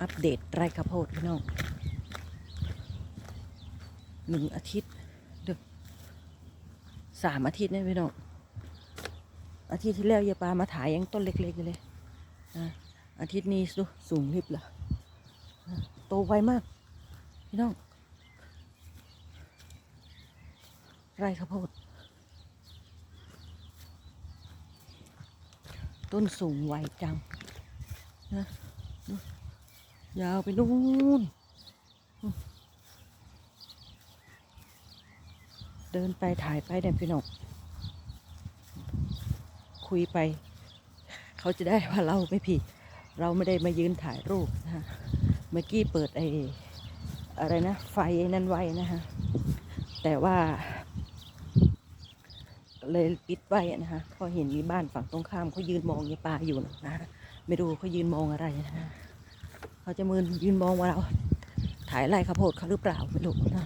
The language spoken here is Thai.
อัปเดตไร่ข้าวโพดพี่น้องหนึ่งอาทิตย์เด้อสามอาทิตย์เนี่ยพี่น้องอาทิตย์ที่แล้วยายปามาถ่ายยังต้นเล็กๆอยู่เลยนะอาทิตย์นี้ดูสูงริบละโตไวมาก พี่น้อง ไร่ข้าวโพด ต้นสูงไวจังนะ ยาวไปนู่น เดินไปถ่ายไปเด่นพี่น้องคุยไป เขาจะได้ว่าเราไม่ผิด เราไม่ได้มายืนถ่ายรูปนะฮะ เมื่อกี้เปิดไอ้อะไรนะ ไฟไนั่นไว้นะฮะ แต่ว่า เลยปิดไว้นะคะพราะเห็นมีบ้านฝั่งตรงข้ามเขายืนมองยายปลาอยู่นะ ไม่รู้เขายืนมองอะไรนะ เขาจะมืนยืนมองว่าเราถ่ายไร่ข้าวโพดเขาหรือเปล่าไม่รู้นะ